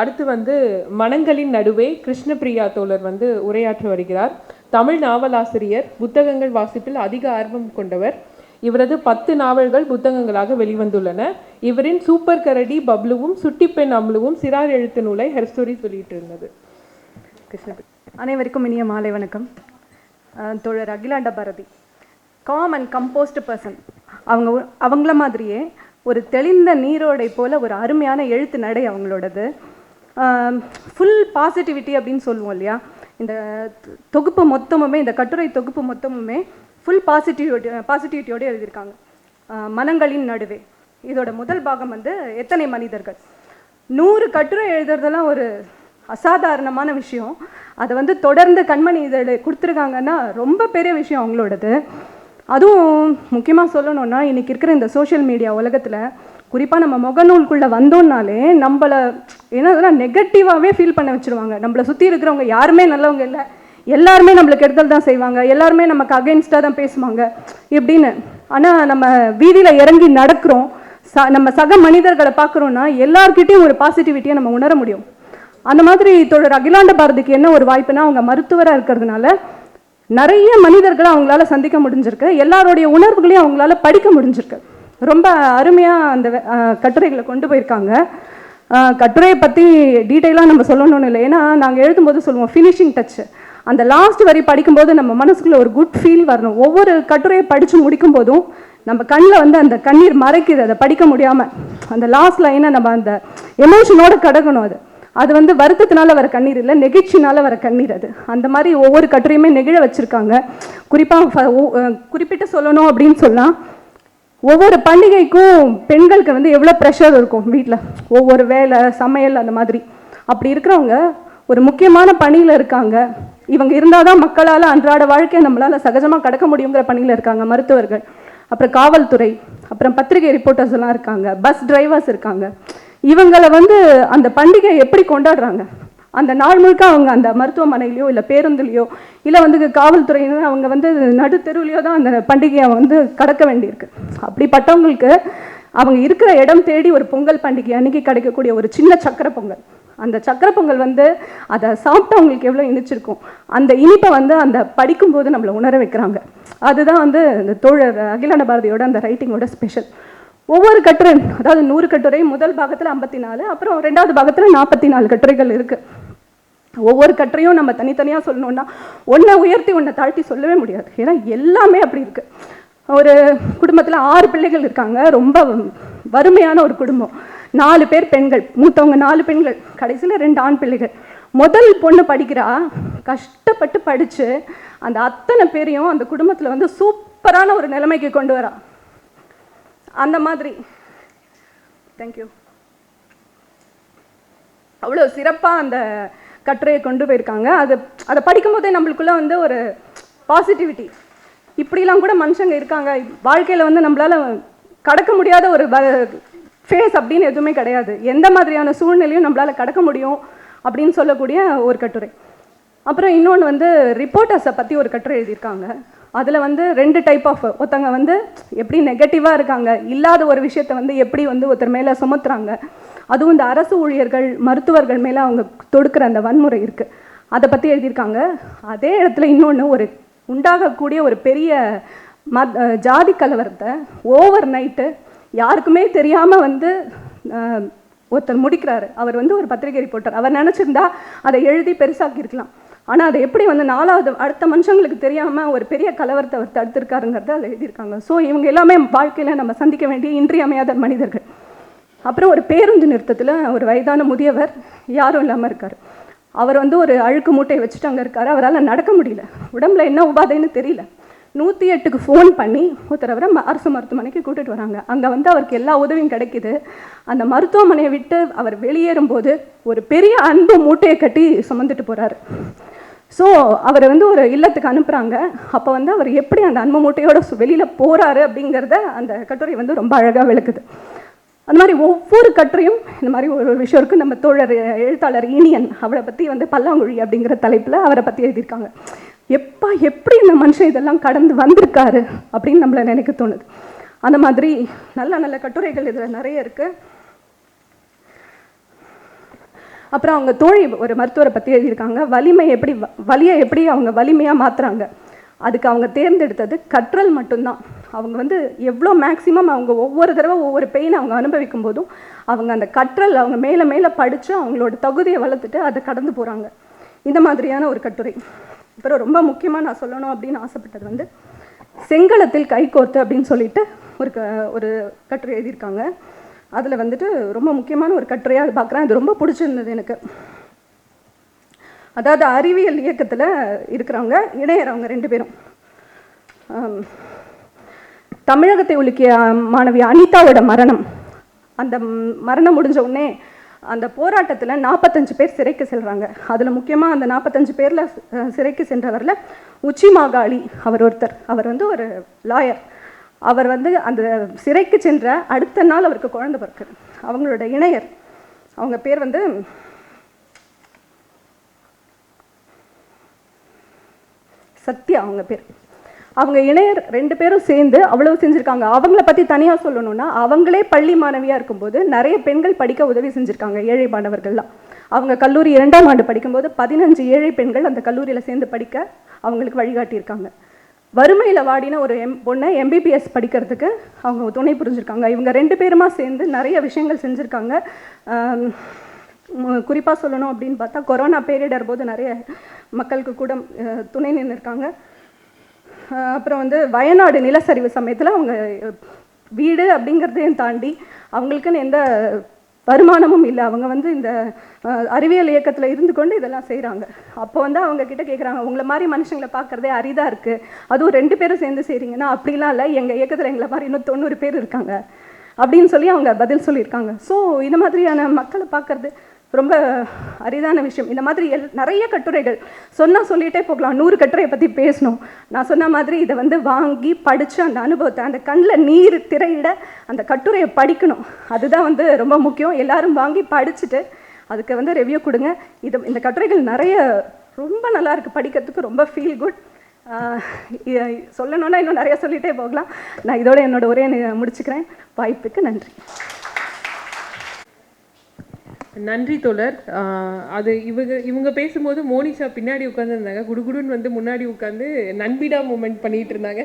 அடுத்து வந்து மனங்களின் நடுவே கிருஷ்ணபிரியா தோழர் வந்து உரையாற்றி வருகிறார். தமிழ் நாவலாசிரியர் புத்தகங்கள் வாசிப்பில் அதிக ஆர்வம் கொண்டவர். இவரது பத்து நாவல்கள் புத்தகங்களாக வெளிவந்துள்ளன. இவரின் சூப்பர் கரடி பப்ளுவும் சுட்டிப்பெண் அம்லுவும் சிறார் எழுத்து நூலை ஹெர்ஸ்டோரிஸ் வெளியிட்டிருந்தது கிருஷ்ணபிரி. அனைவருக்கும் இனிய மாலை வணக்கம். தோழர் Akilanda Bharathi. Calm and composed person அவங்க அவங்கள மாதிரியே ஒரு தெளிந்த நீரோடை போல ஒரு அருமையான எழுத்து நடை அவங்களோடது. ஃபுல் பாசிட்டிவிட்டி அப்படின்னு சொல்லுவோம் இல்லையா? இந்த தொகுப்பு மொத்தமுமே இந்த கட்டுரை தொகுப்பு மொத்தமுமே ஃபுல் பாசிட்டிவிட்டி பாசிட்டிவிட்டியோடு எழுதியிருக்காங்க. மனங்களின் நடுவே. இதோட முதல் பாகம் வந்து எத்தனை மனிதர்கள்? நூறு கட்டுரை எழுதுறதெல்லாம் ஒரு அசாதாரணமான விஷயம். அதை வந்து தொடர்ந்து கண்மணி இதழ் கொடுத்துருக்காங்கன்னா ரொம்ப பெரிய விஷயம் அவங்களோடது. அதுவும் முக்கியமாக சொல்லணும்னா இன்றைக்கி இருக்கிற இந்த சோஷியல் மீடியா உலகத்தில் குறிப்பாக நம்ம முகநூலுக்குள்ளே வந்தோம்னாலே நம்மளை என்ன நெகட்டிவாகவே ஃபீல் பண்ண வச்சுருவாங்க. நம்மளை சுற்றி இருக்கிறவங்க யாருமே நல்லவங்க இல்லை. எல்லாருமே நம்மளுக்கு கெடுதல் தான் செய்வாங்க. எல்லாருமே நமக்கு அகைன்ஸ்டாக தான் பேசுவாங்க. இப்படின்னு ஆனால் நம்ம வீதியில் இறங்கி நடக்கிறோம். ச நம்ம சக மனிதர்களை பார்க்குறோன்னா எல்லார்கிட்டையும் ஒரு பாசிட்டிவிட்டியை நம்ம உணர முடியும். அந்த மாதிரி தோழர் அகிலாண்ட பாரதிக்கு என்ன ஒரு வாய்ப்புனா அவங்க மருத்துவராக இருக்கிறதுனால நிறைய மனிதர்களை அவங்களால சந்திக்க முடிஞ்சிருக்கு. எல்லாருடைய உணர்வுகளையும் அவங்களால படிக்க முடிஞ்சிருக்கு. ரொம்ப அருமையாக அந்த கட்டுரைகளை கொண்டு போயிருக்காங்க. கட்டுரையை பற்றி டீட்டெயிலாக நம்ம சொல்லணும்னு இல்லை. ஏன்னா நாங்கள் எழுதும்போது சொல்லுவோம் ஃபினிஷிங் டச்சு அந்த லாஸ்ட் வரி படிக்கும்போது நம்ம மனசுக்குள்ளே ஒரு குட் ஃபீல் வரணும். ஒவ்வொரு கட்டுரையை படித்து முடிக்கும் போதும் நம்ம கண்ணில் வந்து அந்த கண்ணீர் மறைக்குது. அதை படிக்க முடியாமல் அந்த லாஸ்ட் லைனை நம்ம அந்த எமோஷனோட கடக்கணும் அது. அது வந்து வருத்தத்தினால வர கண்ணீர் இல்லை நெகிழ்ச்சினால வர கண்ணீர் அது. அந்த மாதிரி ஒவ்வொரு கட்டுரையுமே நெகிழ வச்சுருக்காங்க. குறிப்பாக குறிப்பிட்டு சொல்லணும் அப்படின்னு சொன்னால் ஒவ்வொரு பண்டிகைக்கும் பெண்களுக்கு வந்து எவ்வளோ ப்ரெஷர் இருக்கும் வீட்டில் ஒவ்வொரு வேலை சமையல் அந்த மாதிரி. அப்படி இருக்கிறவங்க ஒரு முக்கியமான பணியில் இருக்காங்க. இவங்க இருந்தால் தான் மக்களால் அன்றாட வாழ்க்கையை நம்மளால் சகஜமாக கடக்க முடியுங்கிற பணியில் இருக்காங்க மருத்துவர்கள். அப்புறம் காவல்துறை அப்புறம் பத்திரிகை ரிப்போர்ட்டர்ஸ் எல்லாம் இருக்காங்க. பஸ் டிரைவர்ஸ் இருக்காங்க. இவங்களை வந்து அந்த பண்டிகை எப்படி கொண்டாடுறாங்க? அந்த நாள் முழுக்க அவங்க அந்த மருத்துவமனையிலையோ இல்லை பேருந்துலையோ இல்லை வந்து காவல்துறையினர் அவங்க வந்து நடு தெருவுலையோ தான் அந்த பண்டிகையை வந்து கடக்க வேண்டியிருக்கு. அப்படிப்பட்டவங்களுக்கு அவங்க இருக்கிற இடம் தேடி ஒரு பொங்கல் பண்டிகை அன்னைக்கு கிடைக்கக்கூடிய ஒரு சின்ன சக்கரை பொங்கல். அந்த சக்கரை பொங்கல் வந்து அதை சாப்பிட்டு அவங்களுக்கு எவ்வளோ இனிச்சிருக்கும். அந்த இனிப்பை வந்து அந்த படிக்கும்போது நம்மளை உணர வைக்கிறாங்க. அதுதான் வந்து இந்த தோழர் அகிலாண்ட பாரதியோட அந்த ரைட்டிங்கோட ஸ்பெஷல் ஒவ்வொரு கட்டுரை அதாவது நூறு கட்டுரை முதல் பாகத்தில் ஐம்பத்தி நாலு அப்புறம் ரெண்டாவது பாகத்தில் நாற்பத்தி நாலு கட்டுரைகள் இருக்குது ஒவ்வொரு கட்டுரையும் நம்ம தனித்தனியாக சொல்லணும்னா ஒன்றை உயர்த்தி ஒன்றை தாழ்த்தி சொல்லவே முடியாது. ஏன்னா எல்லாமே அப்படி இருக்கு. ஒரு குடும்பத்தில் ஆறு பிள்ளைகள் இருக்காங்க. ரொம்ப வறுமையான ஒரு குடும்பம். நாலு பேர் பெண்கள். மூத்தவங்க நாலு பெண்கள். கடைசியில் ரெண்டு ஆண் பிள்ளைகள். முதல் பொண்ணு படிக்கிறா. கஷ்டப்பட்டு படித்து அந்த அத்தனை பேரையும் அந்த குடும்பத்தில் வந்து சூப்பரான ஒரு நிலைமைக்கு கொண்டு வரா. அந்த மாதிரி. தேங்க்யூ அவ்வளோ சிறப்பாக அந்த கட்டுரையை கொண்டு போயிருக்காங்க. அது அதை படிக்கும்போதே நம்மளுக்குள்ளே வந்து ஒரு பாசிட்டிவிட்டி இப்படிலாம் கூட மனுஷங்க இருக்காங்க. வாழ்க்கையில் வந்து நம்மளால் கடக்க முடியாத ஒரு ஃபேஸ் அப்படின்னு எதுவுமே கிடையாது. எந்த மாதிரியான சூழ்நிலையும் நம்மளால கடக்க முடியும் அப்படின்னு சொல்லக்கூடிய ஒரு கட்டுரை. அப்புறம் இன்னொன்று வந்து ரிப்போர்ட்டர்ஸை பற்றி ஒரு கட்டுரை எழுதியிருக்காங்க. அதில் வந்து ரெண்டு டைப் ஆஃப் ஒருத்தங்க வந்து எப்படி நெகட்டிவாக இருக்காங்க இல்லாத ஒரு விஷயத்தை வந்து எப்படி வந்து ஒருத்தர் மேலே சுமத்துறாங்க. அதுவும் இந்த அரசு ஊழியர்கள் மருத்துவர்கள் மேலே அவங்க தொடுக்கிற அந்த வன்முறை இருக்குது அதை பற்றி எழுதியிருக்காங்க. அதே இடத்துல இன்னொன்று ஒரு உண்டாகக்கூடிய ஒரு பெரிய மத் ஜாதி கலவரத்தை ஓவர் நைட்டு யாருக்குமே தெரியாமல் வந்து ஒருத்தர் முடிக்கிறாரு. அவர் வந்து ஒரு பத்திரிகை ரிப்போர்ட்டர். அவர் நினச்சிருந்தா அதை எழுதி பெருசாக்கியிருக்கலாம். ஆனால் அதை எப்படி வந்து நாலாவது அடுத்த மனுஷங்களுக்கு தெரியாமல் ஒரு பெரிய கலவரத்தை அவர் தடுத்திருக்காருங்கிறத அதில் எழுதியிருக்காங்க. ஸோ இவங்க எல்லாமே வாழ்க்கையில் நம்ம சந்திக்க வேண்டிய இன்றியமையாத மனிதர்கள். அப்புறம் ஒரு பேருந்து நிறுத்தத்தில் ஒரு வயதான முதியவர் யாரும் இல்லாமல் இருக்கார். அவர் வந்து ஒரு அழுக்கு மூட்டையை வச்சுட்டு அங்கே இருக்கார். அவரால் நடக்க முடியல. உடம்புல என்ன உபாதைன்னு தெரியல. நூற்றி எட்டுக்கு ஃபோன் பண்ணி ஒருத்தர் அவரை ம- அரசு மருத்துவமனைக்கு கூட்டிகிட்டு வராங்க. அங்கே வந்து அவருக்கு எல்லா உதவியும் கிடைக்கிது. அந்த மருத்துவமனையை விட்டு அவர் வெளியேறும்போது ஒரு பெரிய அன்பு மூட்டையை கட்டி சுமந்துட்டு போகிறாரு ஸோ அவரை வந்து ஒரு இல்லத்துக்கு அனுப்புகிறாங்க அப்போ வந்து அவர் எப்படி அந்த அன்பு மூட்டையோட வெளியில் போகிறாரு அப்படிங்கிறத அந்த கட்டுரை வந்து ரொம்ப அழகாக விளக்குது. அந்த மாதிரி ஒவ்வொரு கட்டுரையும் இந்த மாதிரி ஒரு விஷயம் இருக்குது நம்ம தோழர் எழுத்தாளர் ஈனியன் அவரை பற்றி வந்து பல்லாங்குழி அப்படிங்கிற தலைப்பில் அவரை பற்றி எழுதியிருக்காங்க. எப்பா எப்படி இந்த மனுஷன் இதெல்லாம் கடந்து வந்திருக்காரு அப்படின்னு நம்மளை நினைக்க தோணுது. அந்த மாதிரி நல்ல நல்ல கட்டுரைகள் இதில் நிறைய இருக்குது அப்புறம் அவங்க தோழி ஒரு மருத்துவரை பற்றி எழுதியிருக்காங்க. வலிமை எப்படி வ- வலியை எப்படி அவங்க வலிமையாக மாற்றுறாங்க அதுக்கு அவங்க தேர்ந்தெடுத்தது கற்றல் மட்டும்தான். அவங்க வந்து எவ்வளோ மேக்ஸிமம் அவங்க ஒவ்வொரு தடவை ஒவ்வொரு பெயின் அவங்க அனுபவிக்கும் போதும் அவங்க அந்த கற்றல் அவங்க மேலே மேலே படித்து அவங்களோட தகுதியை வளர்த்துட்டு அதை கடந்து போகிறாங்க இந்த மாதிரியான ஒரு கட்டுரை. அப்புறம் ரொம்ப முக்கியமாக நான் சொல்லணும் அப்படின்னு ஆசைப்பட்டது வந்து செங்களத்தில் கைகோர்த்து அப்படின்னு சொல்லிட்டு ஒரு க ஒரு கட்டுரை எழுதியிருக்காங்க. அதில் வந்துட்டு ரொம்ப முக்கியமான ஒரு கட்டுரையாக அது பார்க்குறேன் அது ரொம்ப பிடிச்சிருந்தது எனக்கு. அதாவது அறிவியல் இயக்கத்தில் இருக்கிறவங்க இணையறவங்க ரெண்டு பேரும். தமிழகத்தை உலுக்கிய மாணவி அனிதாவோட மரணம். அந்த மரணம் முடிஞ்ச உடனே அந்த போராட்டத்தில் நாற்பத்தஞ்சு பேர் சிறைக்கு செல்கிறாங்க அதில் முக்கியமாக அந்த நாற்பத்தஞ்சு பேரில் சிறைக்கு சென்றவரில் உச்சி மாகாளி அவர் ஒருத்தர். அவர் வந்து ஒரு லாயர் அவர் வந்து அந்த சிறைக்கு சென்ற அடுத்த நாள் அவருக்கு குழந்தை பிறக்குது. அவங்களோட இணையர். அவங்க பேர் வந்து சத்யா அவங்க பேர். அவங்க இணையர் ரெண்டு பேரும் சேர்ந்து அவ்வளவு செஞ்சுருக்காங்க. அவங்கள பற்றி தனியாக சொல்லணும்னா அவங்களே பள்ளி மாணவியாக இருக்கும்போது நிறைய பெண்கள் படிக்க உதவி செஞ்சுருக்காங்க ஏழை மாணவர்கள்லாம். அவங்க கல்லூரி இரண்டாம் ஆண்டு படிக்கும்போது பதினஞ்சு ஏழை பெண்கள் அந்த கல்லூரியில் சேர்ந்து படிக்க அவங்களுக்கு வழிகாட்டியிருக்காங்க. வறுமையில் வாடின ஒரு எம் பொண்ணை எம்பிபிஎஸ் படிக்கிறதுக்கு அவங்க துணை புரிஞ்சுருக்காங்க. இவங்க ரெண்டு பேருமா சேர்ந்து நிறைய விஷயங்கள் செஞ்சுருக்காங்க. குறிப்பாக சொல்லணும் அப்படின்னு பார்த்தா கொரோனா பேரிடர் போது நிறைய மக்களுக்கு கூட துணை நின்று இருக்காங்க அப்புறம் வந்து வயநாடு நிலச்சரிவு சமயத்தில் அவங்க வீடு அப்படிங்கிறதையும் தாண்டி அவங்களுக்குன்னு எந்த வருமானமும் இல்லை. அவங்க வந்து இந்த அறிவியல் இயக்கத்தில் இருந்து கொண்டு இதெல்லாம் செய்கிறாங்க அப்போ வந்து அவங்க கிட்ட கேட்குறாங்க உங்களை மாதிரி மனுஷங்களை பார்க்குறதே அரிதாக இருக்குது அதுவும் ரெண்டு பேரும் சேர்ந்து செய்கிறீங்கன்னா அப்படிலாம் இல்லை. எங்கள் இயக்கத்தில் எங்களை மாதிரி இன்னும் தொண்ணூறு பேர் இருக்காங்க. அப்படின்னு சொல்லி அவங்க பதில் சொல்லியிருக்காங்க. ஸோ இந்த மாதிரியான மக்களை பார்க்குறது ரொம்ப அரிதான விஷயம். இந்த மாதிரி எல் நிறைய கட்டுரைகள். சொன்னால் சொல்லிகிட்டே போகலாம். நூறு கட்டுரையை பற்றி பேசணும். நான் சொன்ன மாதிரி இதை வந்து வாங்கி படித்து அந்த அனுபவத்தை அந்த கண்ணில் நீர் திரையிட அந்த கட்டுரையை படிக்கணும். அதுதான் வந்து ரொம்ப முக்கியம். எல்லாரும் வாங்கி படிச்சுட்டு அதுக்கு வந்து ரிவ்யூ கொடுங்க. இது இந்த கட்டுரைகள் நிறைய ரொம்ப நல்லா இருக்குது படிக்கிறதுக்கு ரொம்ப ஃபீல் குட் சொல்லணும்னா இன்னும் நிறைய சொல்லிகிட்டே போகலாம். நான் இதோட என்னோட உரையை முடிச்சுக்கிறேன். வாய்ப்புக்கு நன்றி. நன்றி தோழர். அது இவங்க இவங்க பேசும்போது மோனிஷா பின்னாடி உட்காந்துருந்தாங்க குடுகுடுன்னு வந்து முன்னாடி உட்காந்து நண்பிடா மூமெண்ட் பண்ணிட்டு இருந்தாங்க.